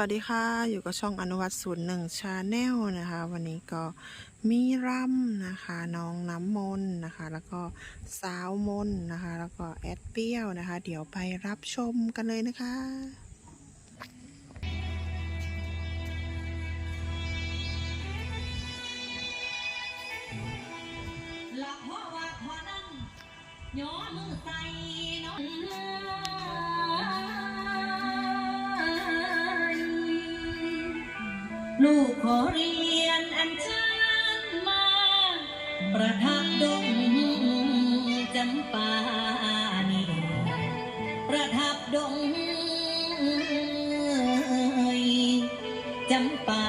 วัสดีค่ะ อยู่กับช่องอนุวัตศูนย์หนึ่งชาแนลนะคะ วันนี้ก็มีรัมนะคะน้องน้ำมนนะคะ แล้วก็สาวมนนะคะ แล้วก็แอดเปี้ยวนะคะ เดี๋ยวไปรับชมกันเลยนะคะหลับหัววัดหัวนั่งย้อมือใส่ ลูกขอเรียนอันเชิญมา ประทับดงจำปานีประทับดงจำปา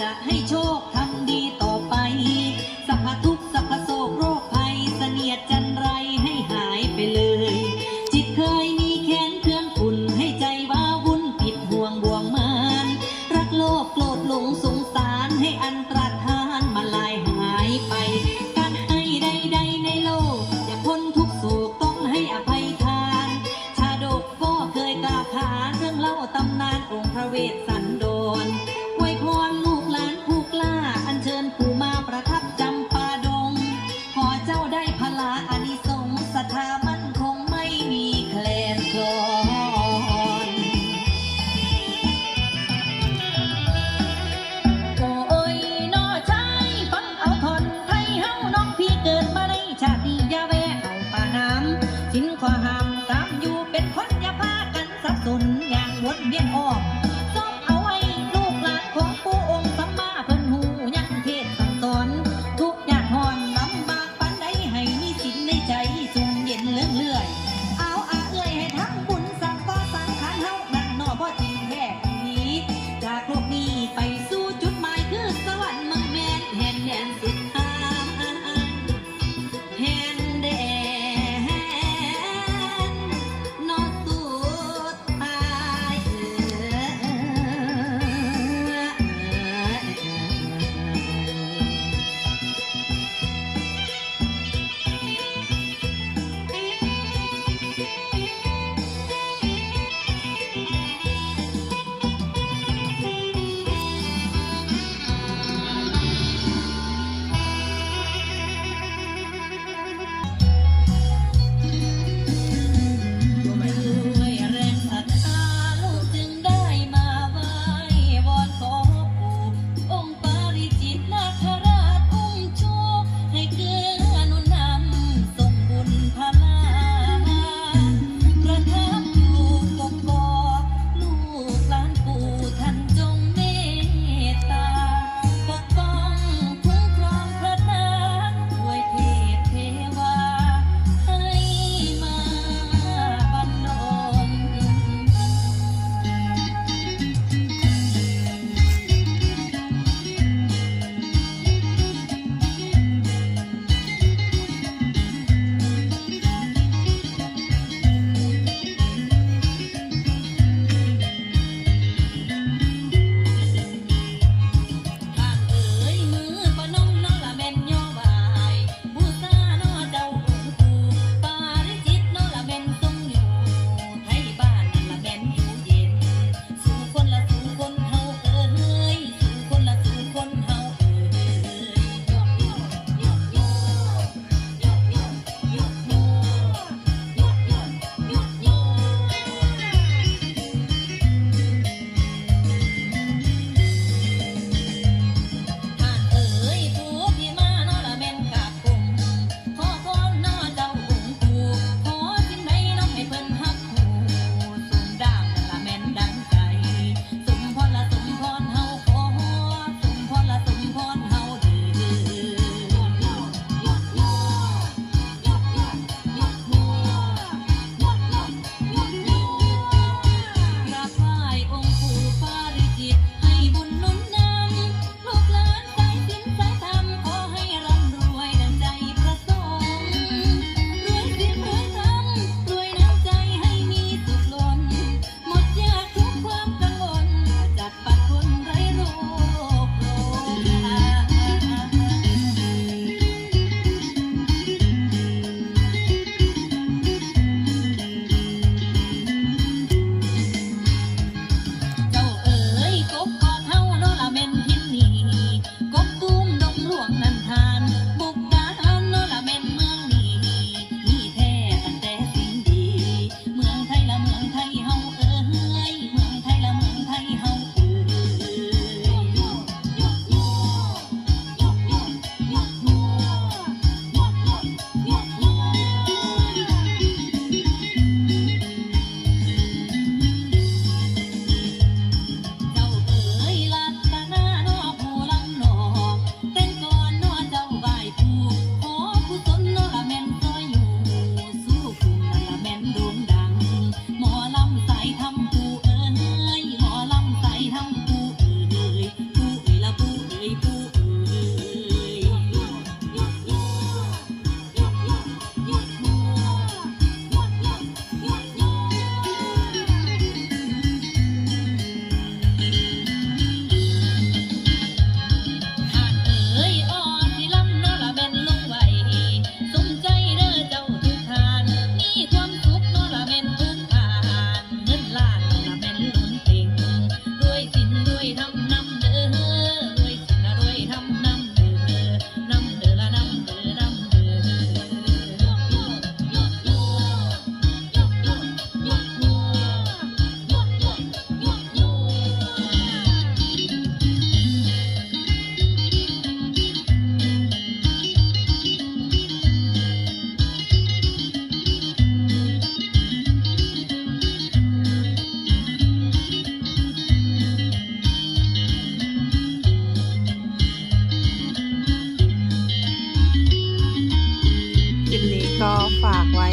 จะให้โชค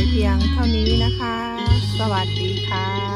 เพียงเท่านี้นะคะ สวัสดีค่ะ